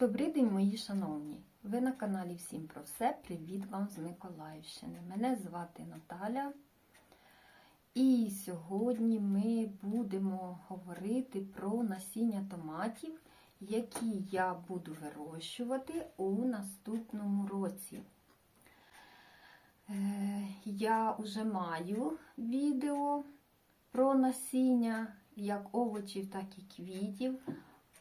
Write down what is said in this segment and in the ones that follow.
Добрий день, мої шановні! Ви на каналі Всім про все. Привіт вам з Миколаївщини. Мене звати Наталя. І сьогодні ми будемо говорити про насіння томатів, які я буду вирощувати у наступному році. Е, Я вже маю відео про насіння як овочів, так і квітів.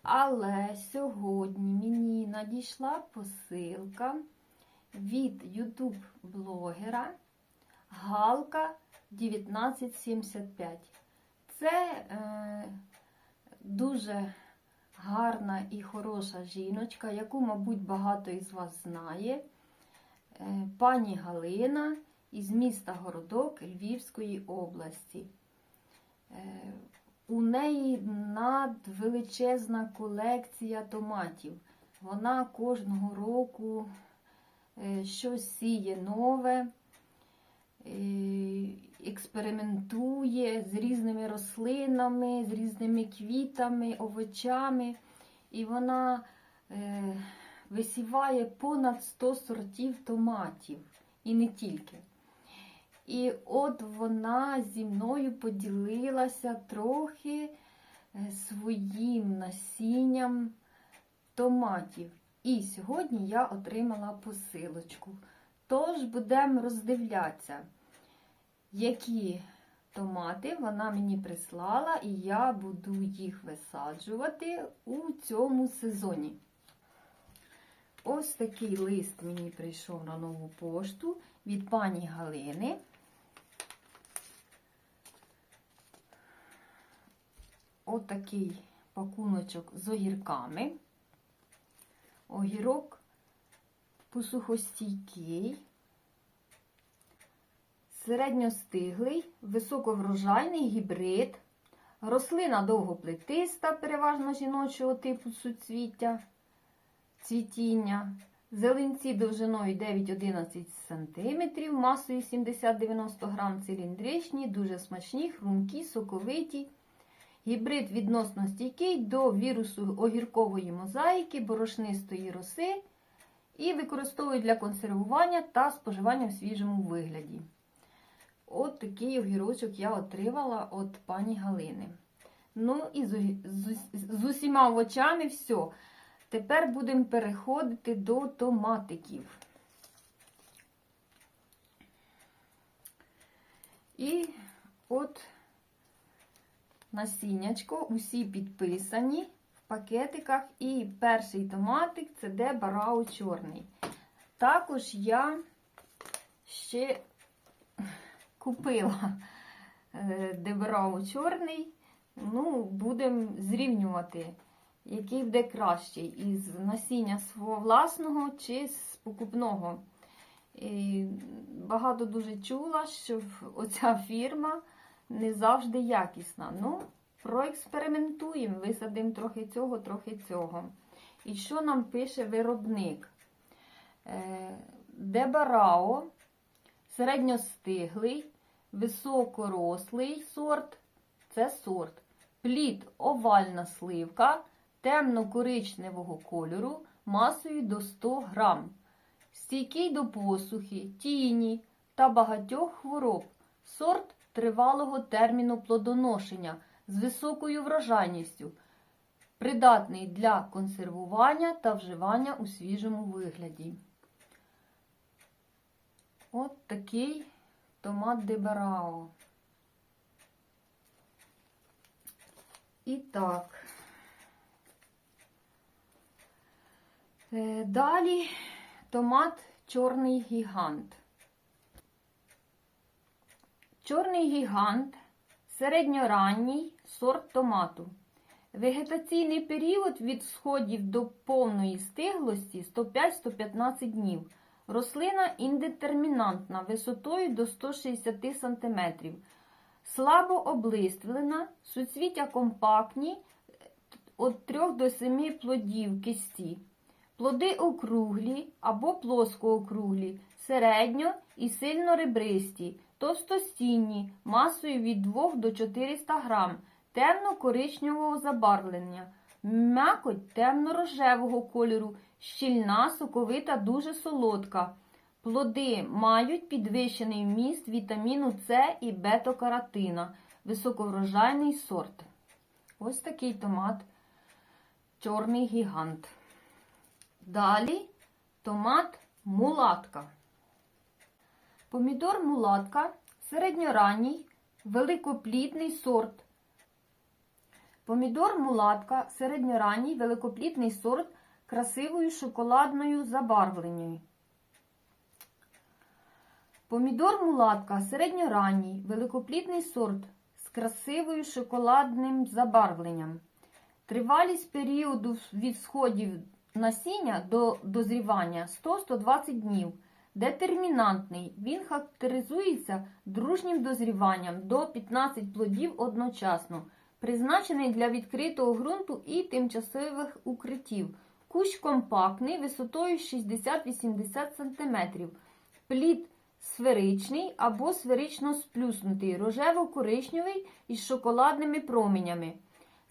Але сьогодні мені надійшла посилка від ютуб-блогера Галка 1975. Це е, дуже гарна і хороша жіночка, яку, мабуть, багато із вас знає. Е, пані Галина із міста Городок Львівської області. Е, у неї надвеличезна колекція томатів. Вона кожного року е, щось сіє нове, е, експериментує з різними рослинами, з різними квітами, овочами. І вона висіває понад 100 сортів томатів. І не тільки. І от вона зі мною поділилася трохи е, своїм насінням томатів. І сьогодні я отримала посилочку. Тож будемо роздивлятися, які томати вона мені прислала, і я буду їх висаджувати у цьому сезоні. Ось такий лист мені прийшов на нову пошту від пані Галини. Отакий пакуночок з огірками. Огірок посухостійкий, середньостиглий, високоврожайний гібрид, рослина довгоплетиста, переважно жіночого типу суцвіття, цвітіння, зеленці довжиною 9-11 см, масою 70-90 г, циліндричні, дуже смачні, хрумкі, соковиті. Гібрид відносно стійкий до вірусу огіркової мозаїки, борошнистої роси і використовують для консервування та споживання в свіжому вигляді. От такий огірочок я отримала від пані Галини. Ну і з, усіма овочами все. Тепер будемо переходити до томатиків. І от насіннячко, усі підписані в пакетиках. І перший томатик це де барау чорний. Також я ще купила е, дебарау чорний. Ну, будемо зрівнювати, який буде кращий, із насіння свого власного чи з покупного. І багато дуже чула, що оця фірма не завжди якісна. Ну, проекспериментуємо, висадимо трохи цього, трохи цього. І що нам пише виробник? Е, Дебарао, середньостиглий, високорослий сорт це сорт. Плід овальна сливка темно-коричневого кольору масою до 100 грам. Стійкий до посухи, тіні та багатьох хвороб. Сорт тривалого терміну плодоношення з високою врожайністю, придатний для консервування та вживання у свіжому вигляді. От такий томат дебарао. І так. Е, Далі томат чорний гігант. Чорний гігант середньоранній сорт томату. Вегетаційний період від сходів до повної стиглості 105-115 днів. Рослина індетермінантна висотою до 160 см. Слабо облиствлена, суцвіття компактні від 3 до 7 плодів кисті. Плоди округлі або плоскоокруглі, середньо і сильно ребристі, товстостінні, масою від 2 до 400 грам, темно-коричневого забарвлення, м'якоть темно-рожевого кольору, щільна, соковита, дуже солодка. Плоди мають підвищений вміст вітаміну С і бета-каротина, високоврожайний сорт. Ось такий томат чорний гігант. Далі томат мулатка. Помідор мулатка середньоранній, великоплідний сорт. Помідор мулатка середньоранній, великоплідний сорт красивою шоколадною забарвленням. Помідор мулатка середньоранній, великоплідний сорт з красивою шоколадним забарвленням. Тривалість періоду від сходів насіння до дозрівання 100-120 днів. Детермінантний. Він характеризується дружнім дозріванням до 15 плодів одночасно, призначений для відкритого ґрунту і тимчасових укриттів. Кущ компактний висотою 60-80 см. Плід сферичний або сферично сплюснутий, рожево-коричневий із шоколадними променями.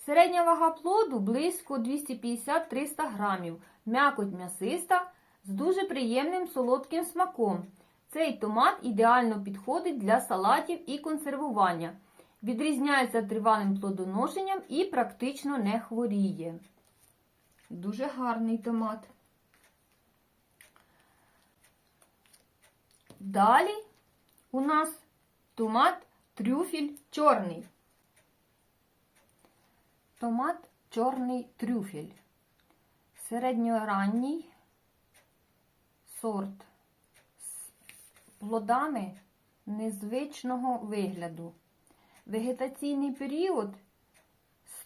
Середня вага плоду близько 250-300 грамів. М'якоть м'ясиста з дуже приємним солодким смаком. Цей томат ідеально підходить для салатів і консервування. Відрізняється тривалим плодоношенням і практично не хворіє. Дуже гарний томат. Далі у нас томат трюфель чорний. Томат чорний трюфель. Середньоранній сорт з плодами незвичного вигляду. Вегетаційний період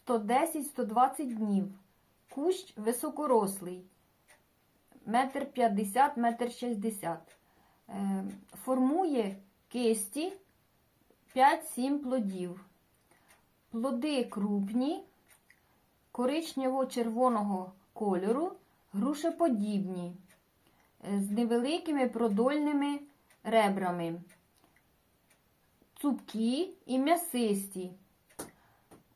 110-120 днів. Кущ високорослий, метр 50, метр 60. Е, Формує кисті 5-7 плодів. Плоди крупні, коричнево-червоного кольору, грушеподібні, з невеликими продольними ребрами, цупкі і м'ясисті.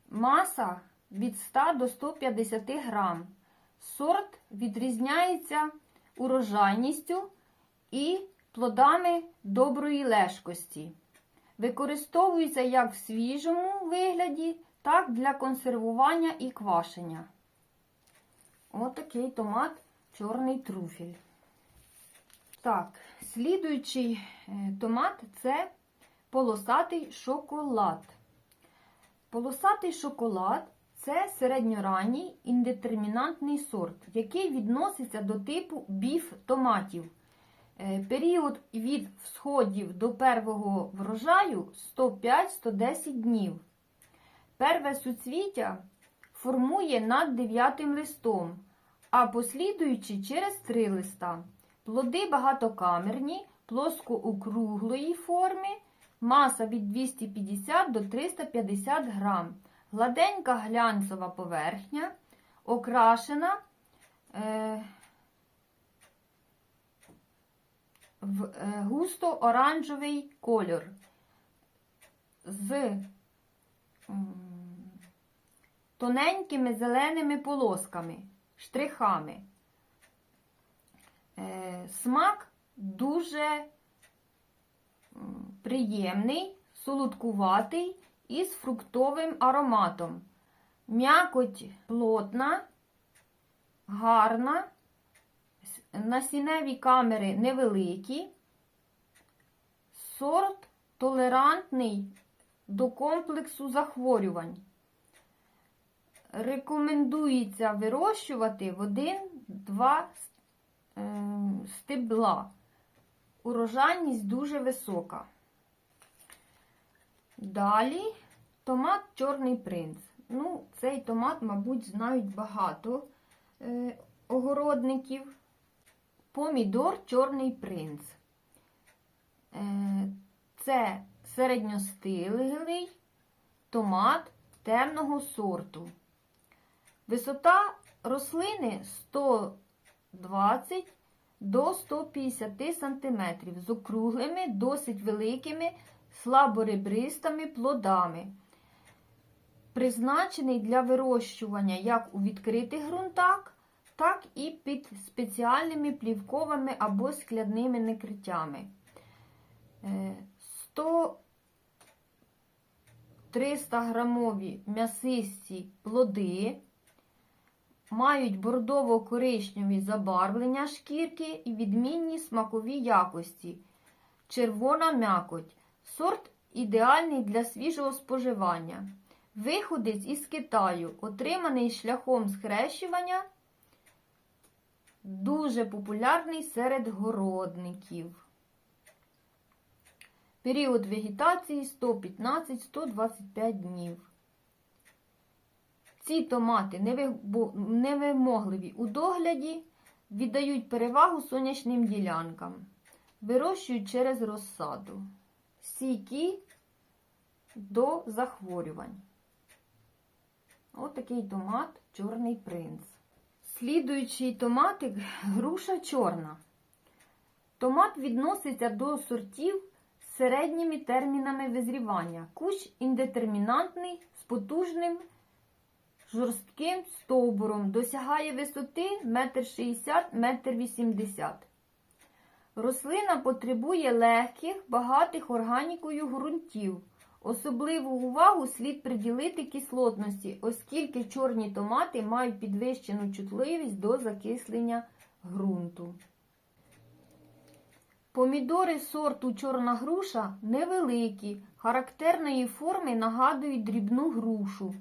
Маса від 100 до 150 грам. Сорт відрізняється урожайністю і плодами доброї лежкості. Використовується як в свіжому вигляді, так для консервування і квашення. Отакий томат чорний труфель. Так, слідуючий е, томат це полосатий шоколад. Полосатий шоколад це середньоранній індетермінантний сорт, який відноситься до типу біф томатів. Е, Період від всходів до первого врожаю 105-110 днів. Перве суцвіття формує над дев'ятим листом, а послідуючи через три листа. Плоди багатокамерні, плоскоокруглої форми, маса від 250 до 350 грам, гладенька глянцева поверхня, окрашена е, в е, густо-оранжевий кольор з м, тоненькими зеленими полосками, штрихами. Е, Смак дуже приємний, солодкуватий із фруктовим ароматом. М'якоть плотна, гарна, насінневі камери невеликі, сорт толерантний до комплексу захворювань. Рекомендується вирощувати в один-два ем, стебла. Урожайність дуже висока. Далі томат Чорний принц. Ну, цей томат, мабуть, знають багато е, огородників. Помідор Чорний принц. Е, це середньостиглий томат темного сорту. Висота рослини 120 до 150 см з округлими, досить великими слаборебристими плодами. Призначений для вирощування як у відкритих ґрунтах, так і під спеціальними плівковими або скляними накриттями. Е, 100 300 грамові м'ясисті плоди мають бордово-коричневі забарвлення шкірки і відмінні смакові якості. Червона м'якоть. Сорт ідеальний для свіжого споживання. Виходець із Китаю, отриманий шляхом схрещування, дуже популярний серед городників. Період вегетації 115-125 днів. Ці томати невимогливі у догляді, віддають перевагу сонячним ділянкам, вирощують через розсаду, стійкі до захворювань. Ось такий томат Чорний принц. Слідуючий томатик груша чорна. Томат відноситься до сортів з середніми термінами визрівання. Кущ індетермінантний з потужним жорстким стовбуром, досягає висоти 1,60 м. Рослина потребує легких, багатих органікою ґрунтів. Особливу увагу слід приділити кислотності, оскільки чорні томати мають підвищену чутливість до закислення ґрунту. Помідори сорту чорна груша невеликі, характерної форми нагадують дрібну грушу.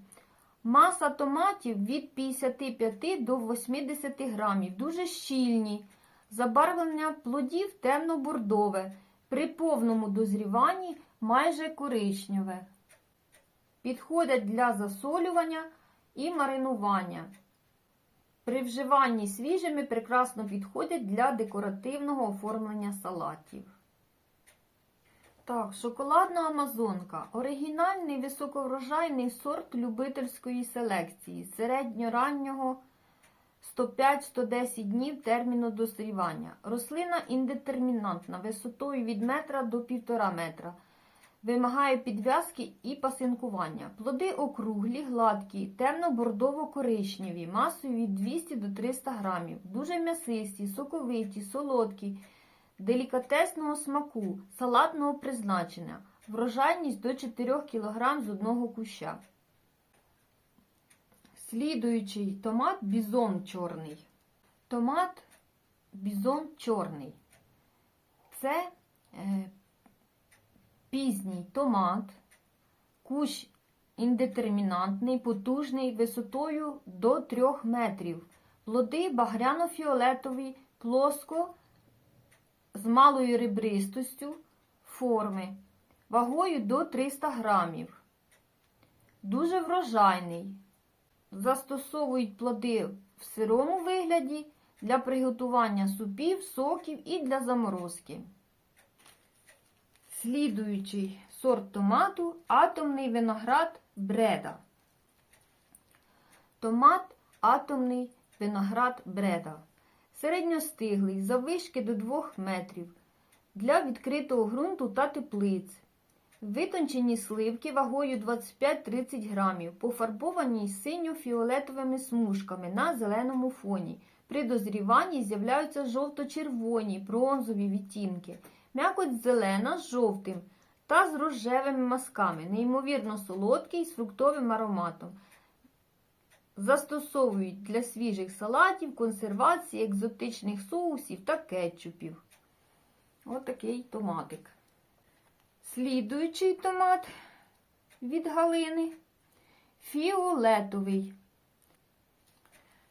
Маса томатів від 55 до 80 грамів, дуже щільні. Забарвлення плодів темно-бордове, при повному дозріванні майже коричневе. Підходять для засолювання і маринування. При вживанні свіжими прекрасно підходять для декоративного оформлення салатів. Так, шоколадна амазонка. Оригінальний високоврожайний сорт любительської селекції середньораннього 105-110 днів терміну дозрівання. Рослина індетермінантна висотою від метра до 1,5 метра. Вимагає підв'язки і пасинкування. Плоди округлі, гладкі, темно-бордово-коричневі, масою від 200 до 300 грамів. Дуже м'ясисті, соковиті, солодкі, делікатесного смаку, салатного призначення. Врожайність до 4 кг з одного куща. Слідуючий томат бізон чорний. Томат бізон чорний. Це е, пізній томат, кущ індетермінантний, потужний висотою до 3 метрів. Плоди багряно-фіолетові, плоско з малою ребристостю форми, вагою до 300 грамів. Дуже врожайний. Застосовують плоди в сирому вигляді для приготування супів, соків і для заморозки. Слідуючий сорт томату атомний виноград бреда. Томат атомний виноград бреда. Середньостиглий, заввишки до 2 метрів. Для відкритого ґрунту та теплиць. Витончені сливки вагою 25-30 грамів, пофарбовані синьо-фіолетовими смужками на зеленому фоні. При дозріванні з'являються жовто-червоні, бронзові відтінки. М'якоть зелена з жовтим та з рожевими мазками, неймовірно солодкий з фруктовим ароматом. Застосовують для свіжих салатів, консервації, екзотичних соусів та кетчупів. Отакий томатик. Слідуючий томат від галини фіолетовий.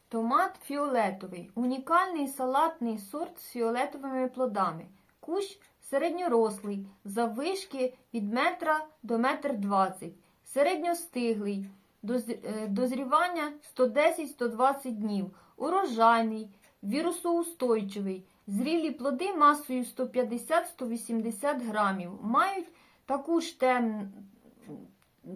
Томат фіолетовий. Унікальний салатний сорт з фіолетовими плодами. Кущ середньорослий, заввишки від метра до метр двадцять. Середньостиглий. Е, Дозрівання 110-120 днів. Урожайний, вірусоустойчивий. Зрілі плоди масою 150-180 грамів. Мають таку ж тем...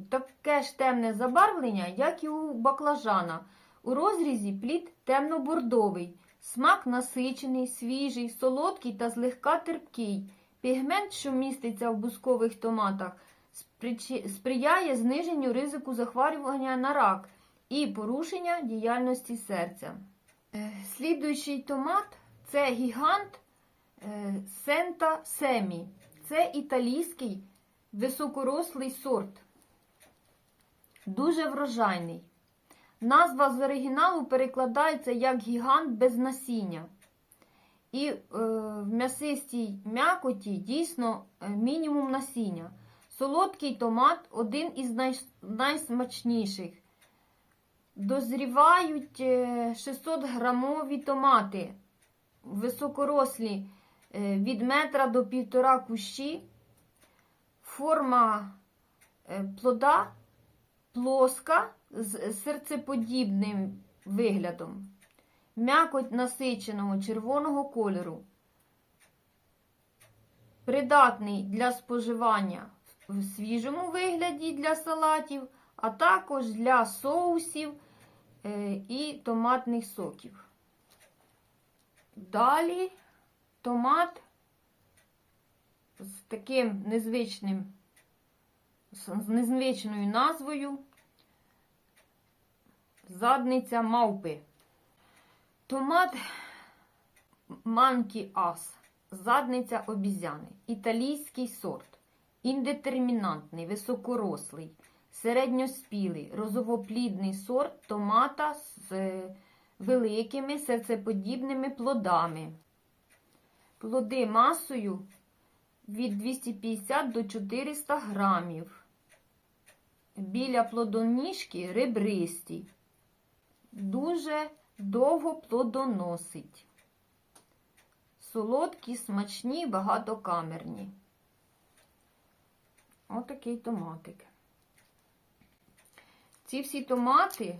таке ж темне забарвлення, як і у баклажана. У розрізі плід темно-бордовий. Смак насичений, свіжий, солодкий та злегка терпкий. Пігмент, що міститься в бускових томатах, сприяє зниженню ризику захворювання на рак і порушення діяльності серця. Е, Слідуючий томат це гігант е, Сента Семі. Це італійський високорослий сорт. Дуже врожайний. Назва з оригіналу перекладається як гігант без насіння. І е, в м'ясистій м'якоті дійсно е, мінімум насіння. Солодкий томат один із най, найсмачніших. Дозрівають е, 600 грамові томати, високорослі е, від метра до півтора кущі. Форма е, плода плоска з серцеподібним виглядом. М'якоть насиченого червоного кольору. Придатний для споживання в свіжому вигляді для салатів, а також для соусів е, і томатних соків. Далі томат з таким незвичним, з незвичною назвою задниця мавпи. Томат Манкі Ас. Задниця обізяни. Італійський сорт. Індетермінантний, високорослий, середньоспілий, розовоплідний сорт томата з е, великими серцеподібними плодами. Плоди масою від 250 до 400 грамів. Біля плодоніжки ребристі. Дуже довго плодоносить. Солодкі, смачні, багатокамерні. Отакий томатик. Ці всі томати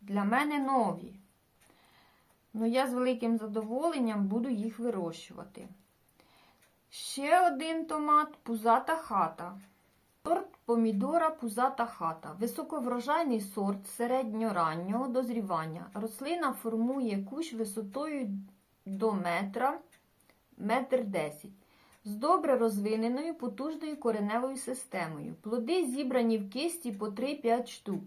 для мене нові. Ну, я з великим задоволенням буду їх вирощувати. Ще один томат пузата хата. Сорт помідора пузата хата. Високоврожайний сорт середньораннього дозрівання. Рослина формує кущ висотою до метра, метр десять. З добре розвиненою потужною кореневою системою. Плоди зібрані в кисті по 3-5 штук.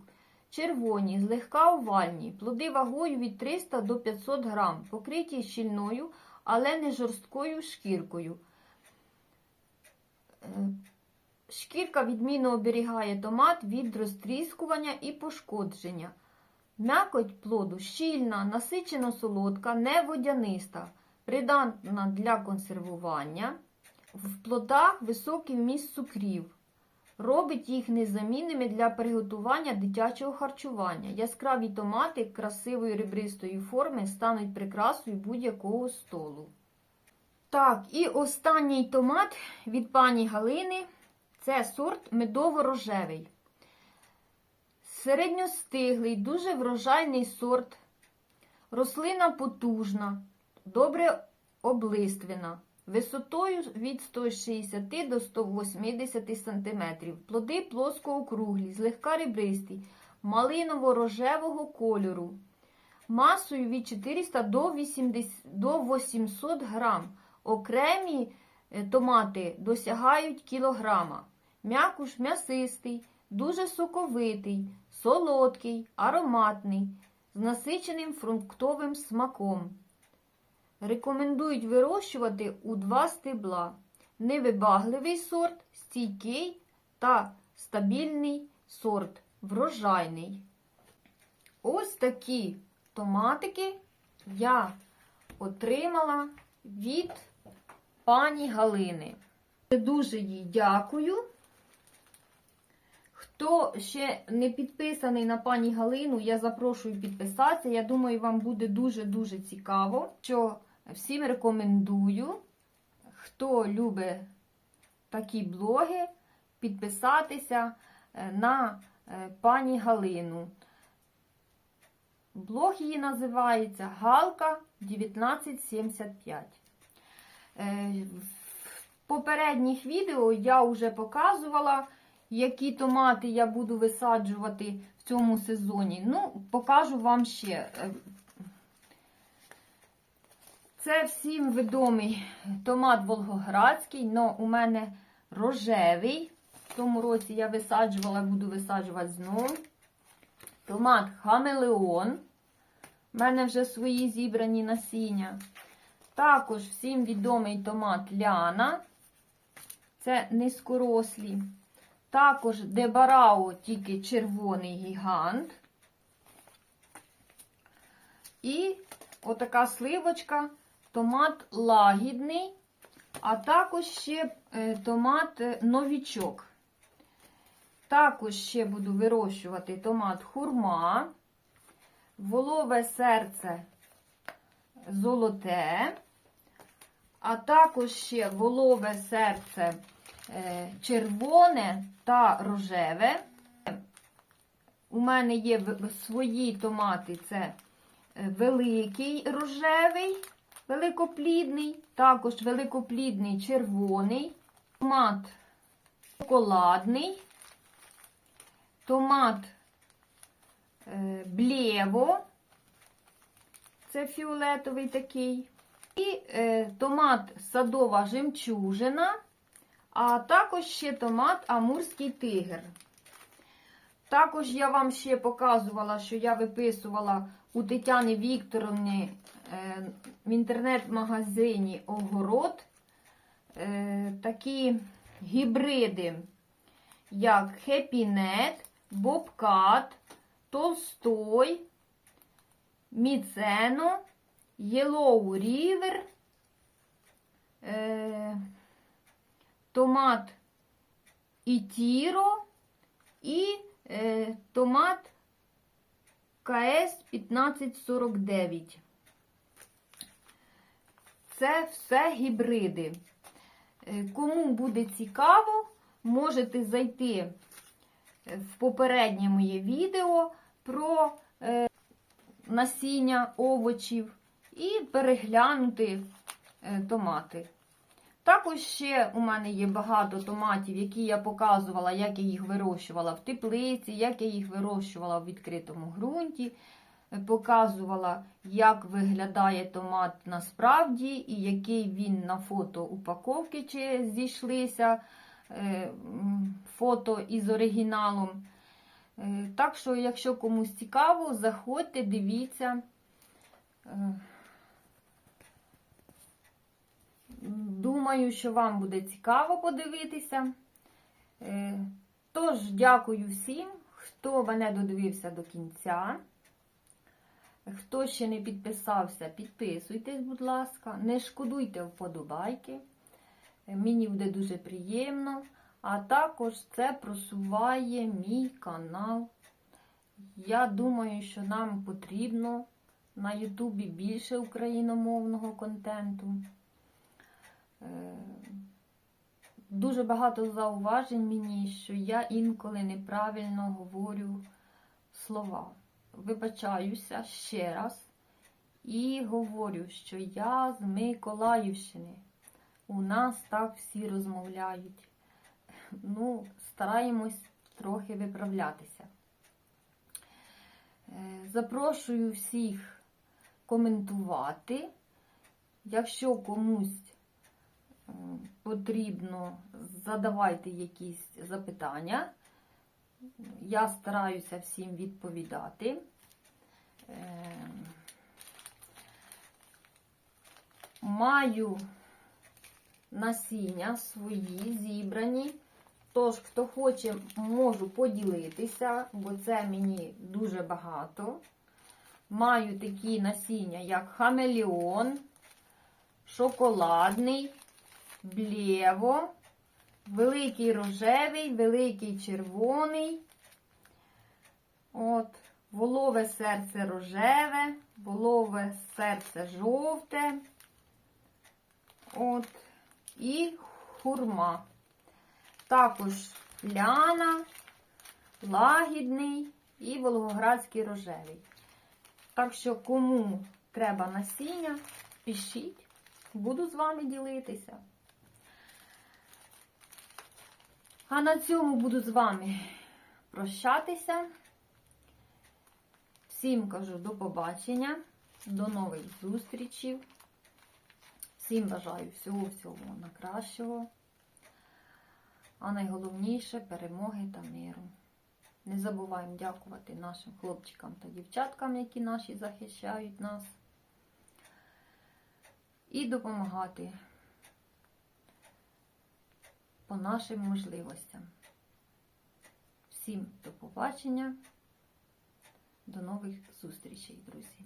Червоні, злегка овальні, плоди вагою від 300 до 500 грам, покриті щільною, але не жорсткою шкіркою. Е, Шкірка відмінно оберігає томат від розтріскування і пошкодження. М'якоть плоду щільна, насичено солодка, не водяниста, придатна для консервування. В плодах високий вміст цукрів. Робить їх незамінними для приготування дитячого харчування. Яскраві томати красивої ребристої форми стануть прикрасою будь-якого столу. Так, і останній томат від пані Галини це сорт медово-рожевий. Середньостиглий, дуже врожайний сорт. Рослина потужна, добре облиствена, висотою від 160 до 180 см. Плоди плоско-округлі, злегка ребристі, малиново-рожевого кольору, масою від 400 до 80, до 800 грам. Окремі е, томати досягають кілограма. М'якуш м'ясистий, дуже соковитий, солодкий, ароматний, з насиченим фруктовим смаком. Рекомендують вирощувати у два стебла. Невибагливий сорт, стійкий та стабільний сорт, врожайний. Ось такі томатики я отримала від пані Галини. Дуже їй дякую. Хто ще не підписаний на пані Галину, я запрошую підписатися. Я думаю, вам буде дуже-дуже цікаво. Що всім рекомендую, хто любить такі блоги, підписатися е, на е, пані Галину. Блог її називається Галка 1975. Е, В попередніх відео я вже показувала, які томати я буду висаджувати в цьому сезоні. Ну, покажу вам ще. Е, Це всім відомий томат волгоградський, але у мене рожевий. В тому році я висаджувала, буду висаджувати знову. Томат хамелеон. У мене вже свої зібрані насіння. Також всім відомий томат ляна. Це низькорослі. Також дебарао, тільки червоний гігант. І отака сливочка, томат лагідний, а також ще е, томат е, новічок. Також ще буду вирощувати томат хурма, волове серце золоте, а також ще волове серце червоне та рожеве. У мене є свої томати, це е, великий рожевий, великоплідний, також великоплідний червоний, томат шоколадний, томат е, блєво, це фіолетовий такий, і е, томат садова жемчужина, а також ще томат амурський тигр. Також я вам ще показувала, що я виписувала у Тетяни Вікторовни е, в інтернет-магазині Огород е, такі гібриди, як Хепінет, Бобкат, Толстой, Міцено, Єлоу Рівер, е, томат Ітіро і е, томат КС 1549. Це все гібриди. Е, Кому буде цікаво, можете зайти в попереднє моє відео про е, насіння овочів і переглянути е, томати. Також ще у мене є багато томатів, які я показувала, як я їх вирощувала в теплиці, як я їх вирощувала в відкритому ґрунті. Е, Показувала, як виглядає томат насправді, і який він на фото упаковки чи зійшлися е, фото із оригіналом. Е, Так що, якщо комусь цікаво, заходьте, дивіться. Е, Думаю, що вам буде цікаво подивитися. Е, Тож, дякую всім, хто мене додивився до кінця. Хто ще не підписався, підписуйтесь, будь ласка. Не шкодуйте вподобайки. Е, Мені буде дуже приємно. А також це просуває мій канал. Я думаю, що нам потрібно на Ютубі більше україномовного контенту. Е, Дуже багато зауважень мені, що я інколи неправильно говорю слова. Вибачаюся ще раз і говорю, що я з Миколаївщини. У нас так всі розмовляють. Ну, стараємось трохи виправлятися. Е, Запрошую всіх коментувати. Якщо комусь потрібно, задавайте якісь запитання. Я стараюся всім відповідати. Е, Маю насіння свої зібрані. Тож, хто хоче, можу поділитися, бо це мені дуже багато. Маю такі насіння, як хамелеон, шоколадний, блєво, великий рожевий, великий червоний. От, волове серце рожеве, волове серце жовте. От, і хурма. Також ляна, лагідний і волгоградський рожевий. Так що, кому треба насіння, пишіть, буду з вами ділитися. А на цьому буду з вами прощатися. Всім кажу до побачення, до нових зустрічей. Всім бажаю всього-всього найкращого. А найголовніше перемоги та миру. Не забуваємо дякувати нашим хлопчикам та дівчаткам, які наші захищають нас. І допомагати по нашим можливостям. Всім до побачення, до нових зустрічей, друзі!